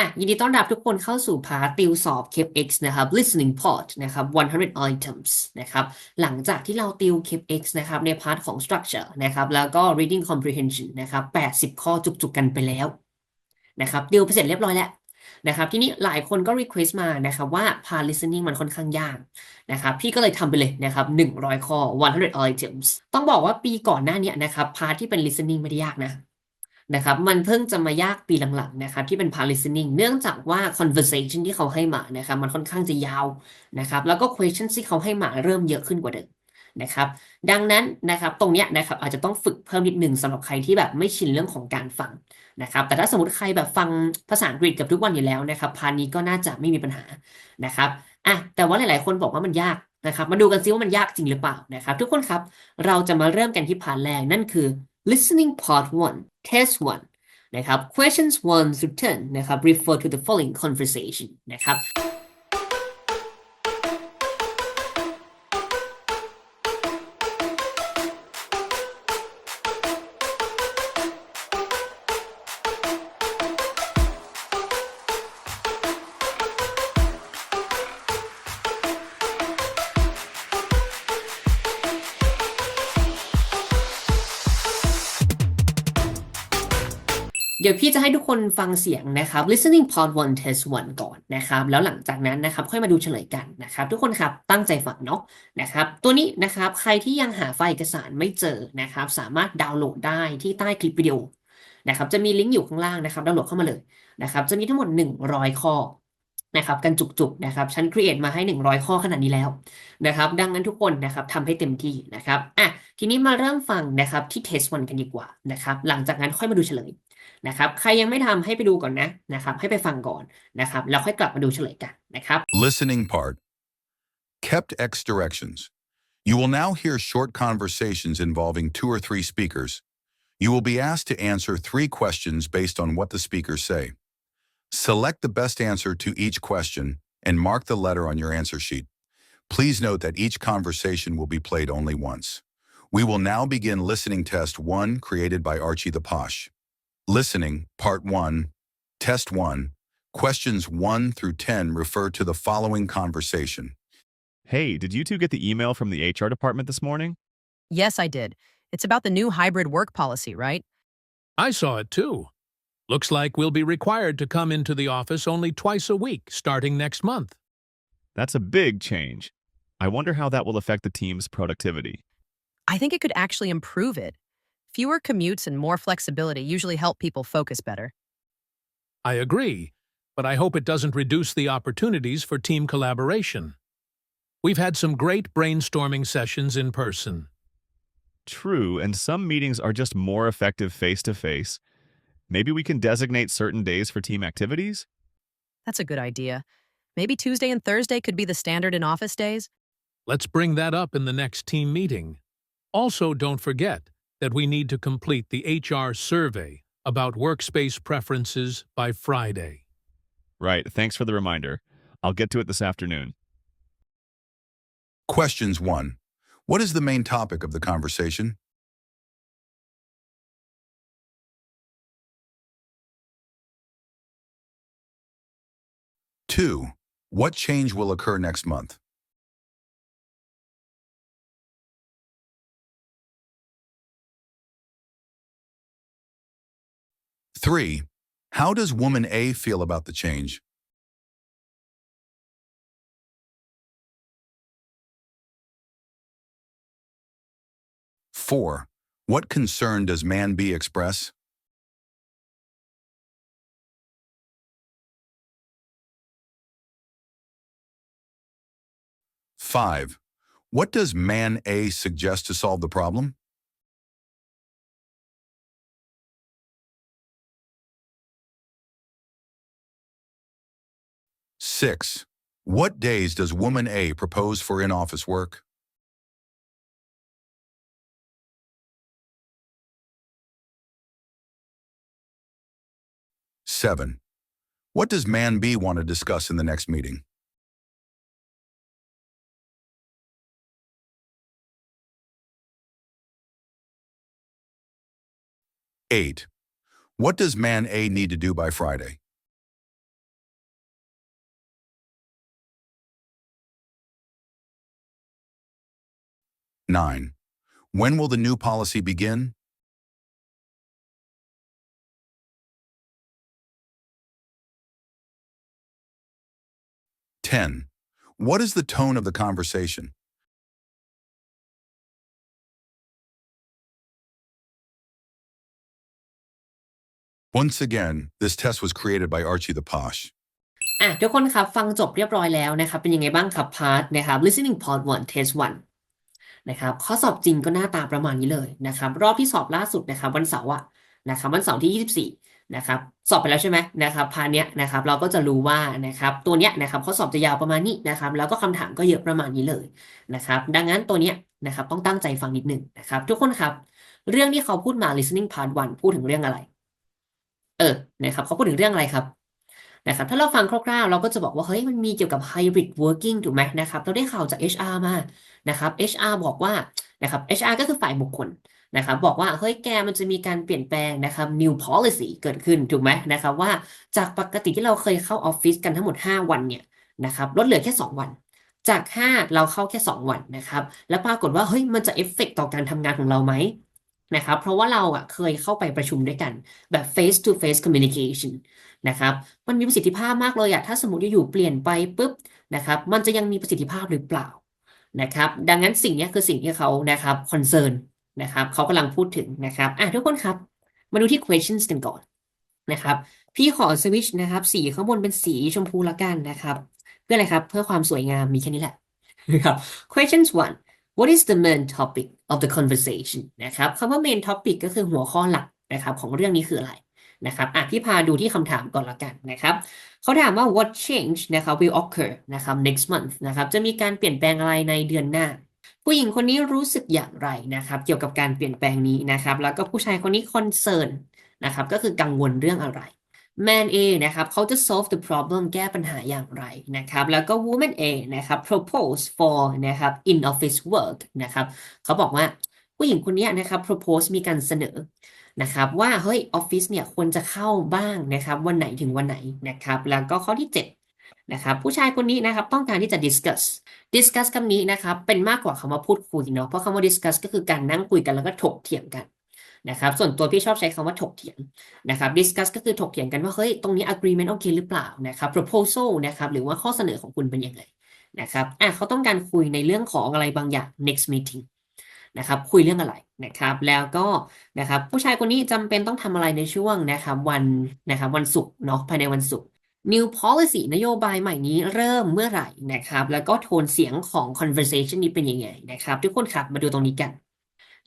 อะยินดีต้อนรับทุกคนเข้าสู่พาร์ติวสอบ CAPX นะครับ listening part นะครับ100 items นะครับ หลังจากที่เราติว CAPX นะครับในพาร์ทของ structure นะครับ แล้วก็ reading comprehension นะครับ 80 ข้อจุกๆกันไปแล้วนะครับติวไปเสร็จเรียบร้อยแล้วนะครับ ทีนี้หลายคนก็ request มานะครับว่าพาร์ท listening มันค่อนข้างยากนะครับ พี่ก็เลยทำไปเลยนะครับ 100 ข้อ 100 items ต้องบอกว่าปีก่อนหน้านี้นะครับพาร์ทที่เป็น listening ไม่ได้ยากนะ นะครับ มันเพิ่งจะมายากปีหลังๆนะครับที่เป็น part listening เนื่องจากว่า conversation ที่เขาให้มานะครับมันค่อนข้างจะยาวนะครับแล้วก็ question ที่เขาให้มาเริ่มเยอะขึ้นกว่าเดิมนะครับ ดังนั้นนะครับตรงเนี้ยนะครับอาจจะต้องฝึกเพิ่มนิดนึงสำหรับใครที่แบบไม่ชินเรื่องของการฟังนะครับ แต่ถ้าสมมติใครแบบฟังภาษาอังกฤษกับทุกวันอยู่แล้วนะครับพาร์ทนี้ก็น่าจะไม่มีปัญหานะครับอะแต่ว่าหลาย ๆ คนบอกว่ามันยากนะครับ มาดูกันซิว่ามันยากจริงหรือเปล่านะครับ ทุกคนครับเราจะมาเริ่มกันที่พาร์ทแรกนั่นคือ listening part 1 test 1 นะครับ questions 1 through 10 นะครับ refer to the following conversation นะครับ เดี๋ยวพี่จะให้ทุกคนฟังเสียงนะครับ listening part 1 test 1ก่อนนะครับ แล้วหลังจากนั้นนะครับ ค่อยมาดูเฉลยกันนะครับ ทุกคนครับตั้งใจฟังเนาะนะครับ ตัวนี้นะครับใครที่ยังหาไฟล์เอกสารไม่เจอนะครับ สามารถดาวน์โหลดได้ที่ใต้คลิปวิดีโอนะครับ จะมีลิงก์อยู่ข้างล่างนะครับ ดาวน์โหลดเข้ามาเลยนะครับ จะมีทั้งหมด 100 ข้อนะครับกันจุกๆนะครับฉัน create มาให้ 100 ข้อขนาดนี้แล้วนะครับ ดังนั้นทุกคนนะครับทำให้เต็มที่นะครับอะทีนี้มาเริ่มฟังนะครับที่ test 1กันดีกว่านะครับ หลังจากนั้นค่อยมาดูเฉลย นะครับใครยังไม่ทำให้ไปดูก่อนนะนะครับ ให้ไปฟังก่อนนะครับแล้วค่อยกลับมาดูเฉลยกันนะครับ Listening part. Kept X directions. You will now hear short conversations involving two or three speakers. You will be asked to answer three questions based on what the speakers say. Select the best answer to each question and mark the letter on your answer sheet. Please note that each conversation will be played only once. We will now begin listening test 1 created by Archie the Posh. Listening, part 1, test 1. Questions 1 through 10 refer to the following conversation. Hey, did you two get the email from the HR department this morning? Yes, I did. It's about the new hybrid work policy, right? I saw it too. Looks like we'll be required to come into the office only twice a week starting next month. That's a big change. I wonder how that will affect the team's productivity. I think it could actually improve it. Fewer commutes and more flexibility usually help people focus better. I agree, but I hope it doesn't reduce the opportunities for team collaboration. We've had some great brainstorming sessions in person. True, and some meetings are just more effective face to face. Maybe we can designate certain days for team activities? That's a good idea. Maybe Tuesday and Thursday could be the standard in office days. Let's bring that up in the next team meeting. Also, don't forget that we need to complete the HR survey about workspace preferences by Friday. Right, thanks for the reminder. I'll get to it this afternoon. Questions 1. What is the main topic of the conversation? Two. What change will occur next month? Three. How does woman A feel about the change? Four. What concern does man B express? Five. What does man A suggest to solve the problem? Six. What days does woman A propose for in-office work? Seven. What does man B want to discuss in the next meeting? Eight. What does man A need to do by Friday? 9. When will the new policy begin? 10. What is the tone of the conversation? Once again, this test was created by Archie the Posh. อ่ะทุกคนครับฟังจบเรียบร้อยแล้วนะครับ เป็นยังไงบ้างครับพาร์ทนะครับ listening part 1 test 1 นะครับข้อสอบจริงก็หน้าตาประมาณนี้เลยนะครับรอบที่สอบล่าสุดนะครับวันเสาร์อะนะครับวันเสาร์ที่ 24นะครับสอบไปแล้วใช่ไหมนะครับพาเนี้ยนะครับเราก็จะรู้ว่านะครับตัวเนี้ยนะครับข้อสอบจะยาวประมาณนี้นะครับแล้วก็คำถามก็เยอะประมาณนี้เลยนะครับดังนั้นตัวเนี้ยนะครับต้องตั้งใจฟังนิดหนึ่งนะครับทุกคนครับเรื่องที่เขาพูดมา listening part 1 พูดถึงเรื่องอะไร เออนะครับเขาพูดถึงเรื่องอะไรครับ นะครับถ้าเราฟังคร่าวๆ เราก็จะบอกว่าเฮ้ยมันมีเกี่ยวกับ hybrid working ถูกไหมนะครับเราได้ข่าวจาก HR มานะครับ HR บอกว่านะครับ HR ก็คือฝ่ายบุคคลนะครับบอกว่าเฮ้ยแกมันจะมีการเปลี่ยนแปลงนะครับ new policy เกิดขึ้นถูกไหมนะครับว่าจากปกติที่เราเคยเข้าออฟฟิศกันทั้งหมด 5 วันเนี่ยนะครับลดเหลือแค่ 2 วันจาก 5 เราเข้าแค่ 2 วันนะครับ แล้วปรากฏว่าเฮ้ยมันจะเอฟเฟกต่อการทำงานของเราไหม นะครับ เพราะว่าเราอะเคยเข้าไปประชุมด้วยกันแบบ face to face communication นะครับ มันมีประสิทธิภาพมากเลยอะถ้าสมมติอยู่ๆเปลี่ยนไปปุ๊บนะครับ มันจะยังมีประสิทธิภาพหรือเปล่านะครับ ดังนั้นสิ่งนี้คือสิ่งที่เขานะครับคอนเซิร์นนะครับเขากำลังพูดถึงนะครับอะทุกคนครับ มาดูที่ questions กันก่อนนะครับ พี่ขอสวิชนะครับ สีข้างบนเป็นสีชมพูละกันนะครับ เพื่ออะไรครับ เพื่อความสวยงามมีแค่นี้แหละนะครับ questions one what is the main topic of the conversation นะครับคำว่า main topic ก็คือหัวข้อหลักนะครับของเรื่องนี้คืออะไรนะครับอะพี่พาดูที่คำถามก่อนละกันนะครับเขาถามว่า what change นะครับ will occur นะครับ next month นะครับจะมีการเปลี่ยนแปลงอะไรในเดือนหน้า ผู้หญิงคนนี้รู้สึกอย่างไรนะครับ เกี่ยวกับการเปลี่ยนแปลงนี้นะครับ แล้วก็ผู้ชายคนนี้ concern นะครับก็คือกังวลเรื่องอะไร man A นะครับเขาจะ solve the problem แก้ปัญหาอย่างไรนะครับ แล้วก็ woman A นะครับ propose for นะครับ in office work นะครับเขาบอกว่าผู้หญิงคนนี้นะครับ propose มีการเสนอนะครับว่าเฮ้ยออฟฟิศเนี่ยควรจะเข้าบ้างนะครับวันไหนถึงวันไหนนะครับ แล้วก็ข้อที่ 7นะครับผู้ชายคนนี้นะครับต้องการที่จะ discuss discuss คำนี้นะครับเป็นมากกว่าคำว่าพูดคุยเนาะเพราะคำว่า discuss ก็คือการนั่งคุยกันแล้วก็ถกเถียงกัน นะครับส่วนตัวพี่ชอบใช้คำว่าถกเถียงนะครับ discuss ก็คือถกเถียงกันว่าเฮ้ยตรงนี้ agreement โอเคหรือเปล่านะครับ proposal นะครับหรือว่าข้อเสนอของคุณเป็นยังไงนะครับอะเขาต้องการคุยในเรื่องของอะไรบางอย่าง next meeting นะครับคุยเรื่องอะไรนะครับ แล้วก็นะครับผู้ชายคนนี้จำเป็นต้องทำอะไรในช่วงนะครับวันนะครับวันศุกร์เนาะภายในวันศุกร์ New policy นโยบายใหม่นี้เริ่มเมื่อไหร่นะครับ แล้วก็โทนเสียงของ conversation นี้เป็นยังไงนะครับ ทุกคนครับมาดูตรงนี้กัน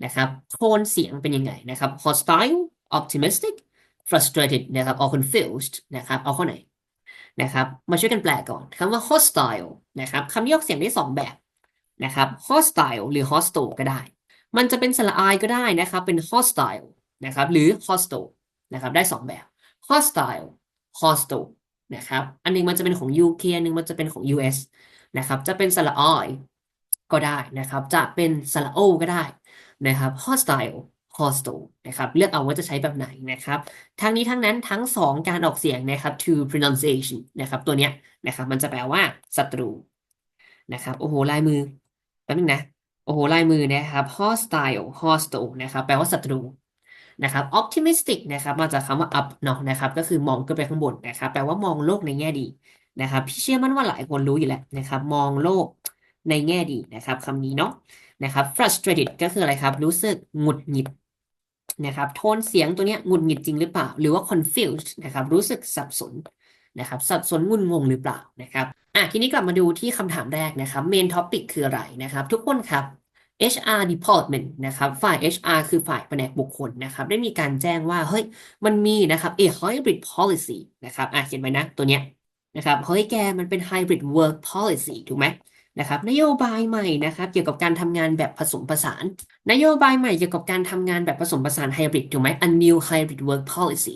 นะครับโทนเสียงเป็นยังไงนะครับ hostile optimistic frustrated นะครับ or confused นะครับเอาข้อไหนนะครับมาช่วยกันแปลก่อนคำว่า hostile นะครับคำนี้ออกเสียงได้สองแบบนะครับ hostile หรือ hostile ก็ได้ มันจะเป็นสระอายก็ได้นะครับเป็น hostile นะครับหรือ hostile นะครับได้สองแบบ hostile hostile นะครับอันหนึงมันจะเป็นของ UK อันหนึงมันจะเป็นของ US นะครับจะเป็นสระอายก็ได้นะครับจะเป็นสระโอก็ได้ นะครับ hostile hostile นะครับ เลือกเอาว่าจะใช้แบบไหนนะครับ ทั้งนี้ทั้งนั้นทั้งสองการออกเสียงนะครับ to pronunciation นะครับ ตัวเนี้ยนะครับ มันจะแปลว่าศัตรูนะครับ โอ้โห ลายมือแป๊บนึงนะ โอ้โห ลายมือนะครับ hostile hostile นะครับ แปลว่าศัตรูนะครับ optimistic นะครับมาจากคำว่า up เนาะนะครับ ก็คือมองขึ้นไปข้างบนนะครับ แปลว่ามองโลกในแง่ดีนะครับ พี่เชื่อมั่นว่าหลายคนรู้อยู่แล้วนะครับ มองโลก ในแง่ดีนะครับคำนี้เนาะนะครับ frustrated ก็คืออะไรครับ รู้สึกหงุดหงิดนะครับ โทนเสียงตัวเนี้ยหงุดหงิดจริงหรือเปล่า หรือว่า confused นะครับ รู้สึกสับสนนะครับ สับสนงุนงงหรือเปล่านะครับอะทีนี้กลับมาดูที่คำถามแรกนะครับ main topic คืออะไรนะครับ ทุกคนครับ HR department นะครับ ฝ่าย HR คือฝ่ายแผนกบุคคลนะครับ ได้มีการแจ้งว่า เฮ้ย มันมีนะครับ a hybrid policy นะครับอะเขียนไว้นะ ตัวเนี้ยนะครับ เฮ้ย แก มันเป็น hybrid work policy ถูกไหม นะครับนโยบายใหม่นะครับเกี่ยวกับการทำงานแบบผสมผสาน นโยบายใหม่เกี่ยวกับการทำงานแบบผสมผสานไฮบริดถูกไหม a new hybrid work policy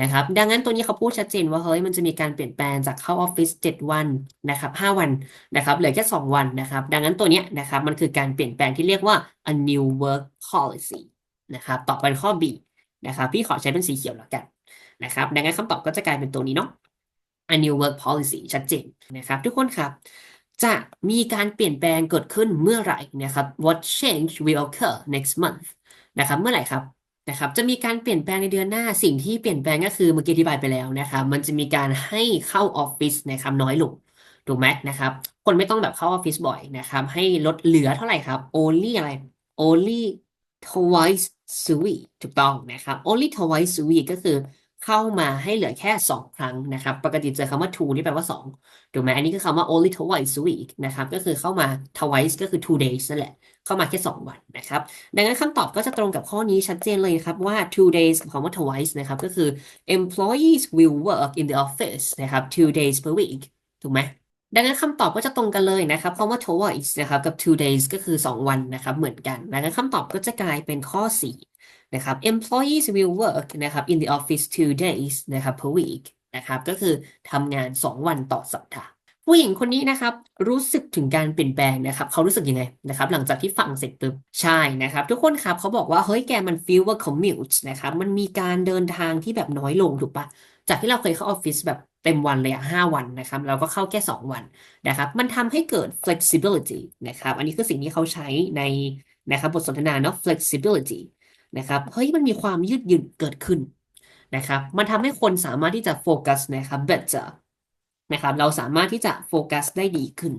นะครับดังนั้นตัวนี้เขาพูดชัดเจนว่าเฮ้ยมันจะมีการเปลี่ยนแปลงจากเข้าออฟฟิศ7วันนะครับ5วันนะครับเหลือแค่2วันนะครับดังนั้นตัวนี้นะครับมันคือการเปลี่ยนแปลงที่เรียกว่า a new work policy นะครับต่อไปข้อ B นะครับพี่ขอใช้เป็นสีเขียวแล้วกันนะครับดังนั้นคำตอบก็จะกลายเป็นตัวนี้เนาะ a new work policy ชัดเจนนะครับทุกคนครับ จะมีการเปลี่ยนแปลงเกิดขึ้นเมื่อไหร่นะครับ What change will occur next month นะครับเมื่อไหร่ครับนะครับจะมีการเปลี่ยนแปลงในเดือนหน้าสิ่งที่เปลี่ยนแปลงก็คือเมื่อกี้อธิบายไปแล้วนะครับมันจะมีการให้เข้าออฟฟิศนะครับน้อยลงถูกไหมนะครับคนไม่ต้องแบบเข้าออฟฟิศบ่อยนะครับให้ลดเหลือเท่าไหร่ครับ only อะไร only twice a week ถูกต้องนะครับ only twice a week ก็คือ เข้ามาให้เหลือแค่ 2 ครั้งนะครับ ปกติเจอคำว่า two นี่แปลว่า 2 ถูกไหมอันนี้คือคำว่า only twice a week นะครับ ก็คือเข้ามา twice ก็คือ two days นั่นแหละ เข้ามาแค่ 2 วันนะครับ ดังนั้นคำตอบก็จะตรงกับข้อนี้ชัดเจนเลยครับว่า two days กับคำว่า twice นะครับ ก็คือ employees will work in the office นะครับ two days per week ถูกไหมดังนั้นคำตอบก็จะตรงกันเลยนะครับคำว่า twice นะครับกับ two days ก็คือ 2 วันนะครับเหมือนกันดังนั้นคำตอบก็จะกลายเป็นข้อ 4 นะครับ employees will work นะครับ in the office two days นะครับ per week นะครับก็คือทำงาน 2 วันต่อสัปดาห์ผู้หญิงคนนี้นะครับรู้สึกถึงการเปลี่ยนแปลงนะครับเขารู้สึกยังไงนะครับหลังจากที่ฟังเสร็จปุ๊บใช่นะครับ ทุกคนครับเขาบอกว่าเฮ้ยแกมัน fewer commutes นะครับมันมีการเดินทางที่แบบน้อยลงถูกปะจากที่เราเคยเข้าออฟฟิศแบบเต็มวันเลยอะห้าวันนะครับเราก็เข้าแค่ 2 วันนะครับมันทำให้เกิด flexibility นะครับอันนี้คือสิ่งที่เขาใช้ในนะครับบทสนทนาเนาะ flexibility นะครับเฮ้ยมันมีความยืดหยุ่นเกิดขึ้นนะครับ มันทำให้คนสามารถที่จะโฟกัสนะครับ better นะครับ เราสามารถที่จะโฟกัสได้ดีขึ้น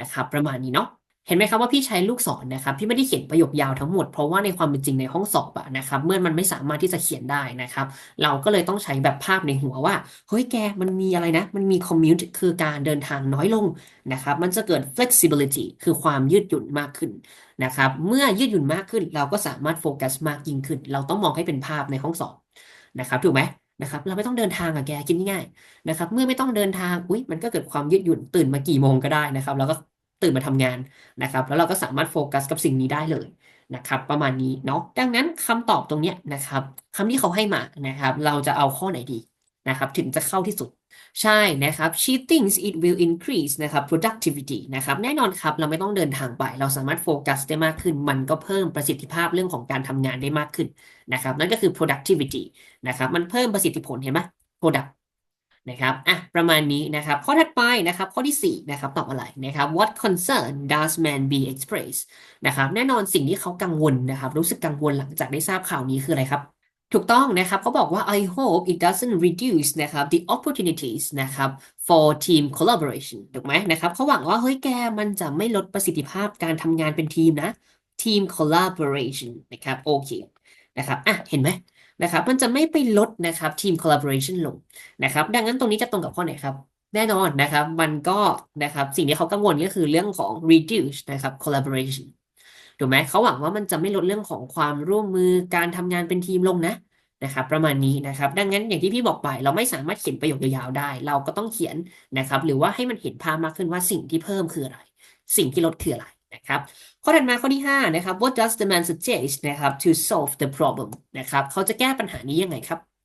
นะครับ ประมาณนี้เนาะ เห็นไหมครับว่าพี่ใช้ลูกศรนะครับพี่ไม่ได้เขียนประโยคยาวทั้งหมดเพราะว่าในความเป็นจริงในห้องสอบอะนะครับเมื่อมันไม่สามารถที่จะเขียนได้นะครับ เราก็เลยต้องใช้แบบภาพในหัวว่าเฮ้ยแกมันมีอะไรนะ มันมี commute คือการเดินทางน้อยลงนะครับมันจะเกิด flexibility คือความยืดหยุ่นมากขึ้นนะครับเมื่อยืดหยุ่นมากขึ้น เราก็สามารถโฟกัสมากยิ่งขึ้น เราต้องมองให้เป็นภาพในห้องสอบนะครับถูกไหมนะครับเราไม่ต้องเดินทางอะแกคิดง่ายๆนะครับเมื่อไม่ต้องเดินทางอุ้ยมันก็เกิดความยืดหยุ่นตื่นมากี่โมงก็ได้นะครับ แล้วก็ ตื่นมาทำงานนะครับ แล้วเราก็สามารถโฟกัสกับสิ่งนี้ได้เลยนะครับ ประมาณนี้เนาะดังนั้นคำตอบตรงเนี้ยนะครับคำที่เขาให้มานะครับ เราจะเอาข้อไหนดีนะครับ ถึงจะเข้าที่สุดใช่นะครับ she thinks it will increase นะครับ productivity นะครับแน่นอนครับเราไม่ต้องเดินทางไป เราสามารถโฟกัสได้มากขึ้น มันก็เพิ่มประสิทธิภาพเรื่องของการทำงานได้มากขึ้นนะครับนั่นก็คือ productivity นะครับมันเพิ่มประสิทธิผลเห็นไหม product นะครับอะประมาณนี้นะครับข้อถัดไปนะครับข้อที่4นะครับตอบอะไรนะครับ what concern does man be express นะครับแน่นอนสิ่งที่เขากังวลนะครับรู้สึกกังวลหลังจากได้ทราบข่าวนี้คืออะไรครับถูกต้องนะครับเขาบอกว่า I hope it doesn't reduce นะครับ the opportunities นะครับ for team collaboration ถูกไหมนะครับเขาหวังว่าเฮ้ยแกมันจะไม่ลดประสิทธิภาพการทำงานเป็นทีมนะ team collaboration นะครับโอเคนะครับอะเห็นไหม นะครับมันจะไม่ไปลดนะครับ team collaboration ลงนะครับดังนั้นตรงนี้จะตรงกับข้อไหนครับ แน่นอนนะครับมันก็นะครับสิ่งที่เขากังวลก็คือเรื่องของ reduce นะครับ collaboration ถูกไหมเขาหวังว่ามันจะไม่ลดเรื่องของความร่วมมือการทำงานเป็นทีมลงนะนะครับประมาณนี้นะครับ ดังนั้นอย่างที่พี่บอกไป เราไม่สามารถเขียนประโยคยาวๆได้ เราก็ต้องเขียนนะครับ หรือว่าให้มันเห็นภาพมากขึ้นว่าสิ่งที่เพิ่มคืออะไร สิ่งที่ลดคืออะไรนะครับ ข้อถัดมาข้อที่ 5 นะครับ what does the man suggest นะครับ to solve the problem นะครับ เขาจะแก้ปัญหานี้ยังไงครับ